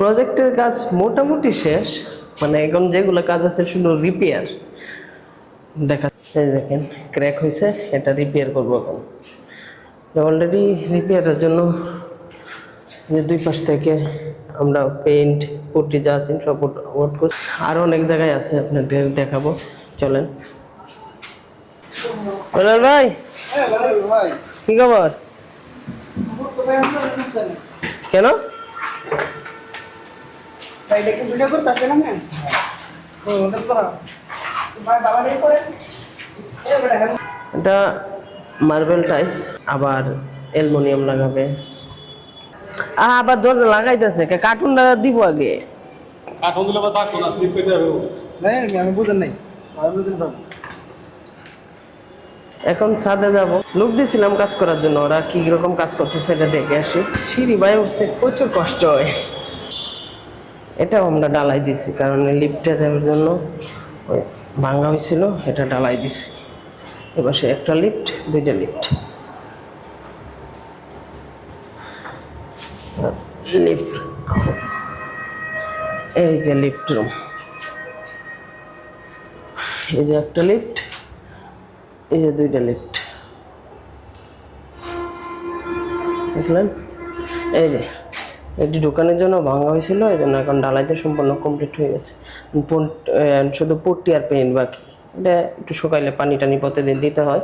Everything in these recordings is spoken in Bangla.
প্রজেক্টের কাজ মোটামুটি শেষ মানে এখন যেগুলো কাজ আছে শুধু রিপেয়ার দেখা দেখেন ক্র্যাক হয়েছে এটা রিপেয়ার করব এখন। অলরেডি রিপেয়ারের জন্য যে দুই পাশ থেকে আমরা পেইন্ট পুটি যা আছেন সব ওয়ার্ড করছি। আরও অনেক জায়গায় আছে আপনাদের দেখাবো। চলেন। বলাল ভাই কি খবর? কেন? এটা মার্বেল টাইস আবার অ্যালুমিনিয়াম লাগাবে। আহ আবার দরজা লাগাইতেছে কার্টুনটা দিব আগে। কাঠন দিলে বা থাকতো না স্লিপ কেটে যাবে নাই আমি বুঝেন নাই। আমি বুঝেন পাবো এখন ছাদে যাব। লোক দিয়েছিলাম কাজ করার জন্য ওরা কি রকম কাজ করতেছে সেটা দেখে আসি। সিঁড়ি বাই উঠতে প্রচুর কষ্ট হয়। এটাও আমরা ডালাই দিছি, কারণ লিফটে দেওয়ার জন্য ওই ভাঙা হয়েছিল, এটা ডালাই দিছি। এবার সে একটা লিফট দুইটা লিফট লিফট এই যে লিফট রুম এই যে একটা লিফট এই যে দুইটা লিফট বুঝলেন? এই যে এটি দোকানের জন্য ভাঙা হয়েছিল, এই জন্য এখন ডালাইতে সম্পূর্ণ কমপ্লিট হয়ে গেছে। শুধু পট্টি আর পেন বাকি। এটা একটু শুকাইলে পানি টানি প্রতিদিন দিতে হয়,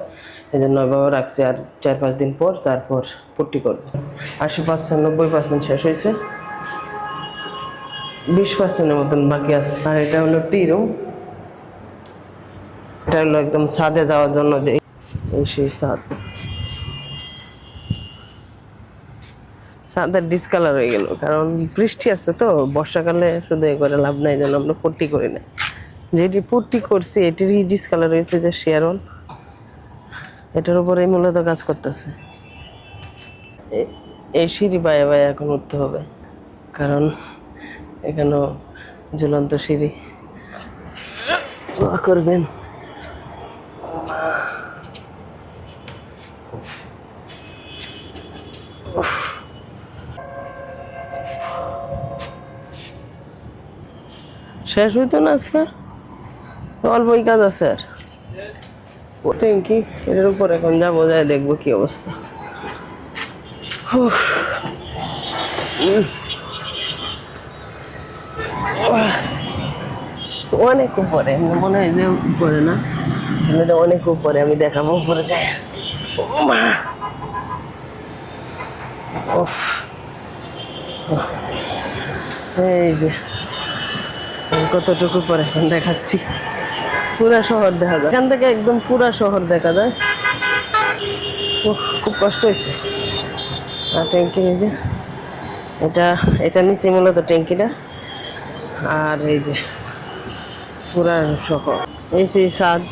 এই জন্য এভাবে রাখছি আর চার পাঁচ দিন পর তারপর পট্টি করবে। আশি পার্সেন্ট, নব্বই পার্সেন্ট শেষ হয়েছে। বিশ পার্সেন্টের মতন বাকি আছে। আর এটা হলো টি রুম এটা হলো একদম ছাদে যাওয়ার জন্য এই সেই ছাদ। ছাদের ডিসকালার হয়ে গেল, কারণ বৃষ্টি আসছে তো, বর্ষাকালে শুধু এ করে লাভ নাই, যেন আমরা পট্টি করি না। যেটি পট্টি করছি, এটিরই ডিসকালার হয়েছে যে শেয়ারন এটার উপরে মূলত কাজ করতেছে। এই সিঁড়ি বায়ে বায়ে এখন উঠতে হবে, কারণ এখানেও ঝুলন্ত সিঁড়ি। করবেন। শেষ হইতো না আজকে? অল্পই কাজ আছে আর। ট্যাঙ্কি এটার উপর এখন যাব, যাই দেখব কি অবস্থা। অনেক উপরে মনে হয় যে উপরে না। এটা অনেক উপরে, আমি দেখাবো উপরে যাই। মা এই যে। কতটুকু পরে এখন দেখাচ্ছি। পুরা শহর দেখা যায়। এখান থেকে একদম পুরা শহর দেখা যায়। খুব কষ্ট হয়েছে। আর ট্যাঙ্কি এই যে এটা এটা নিচে মূলত ট্যাঙ্কিটা। আর এই যে পুরা শহর। এই সেই ছাদ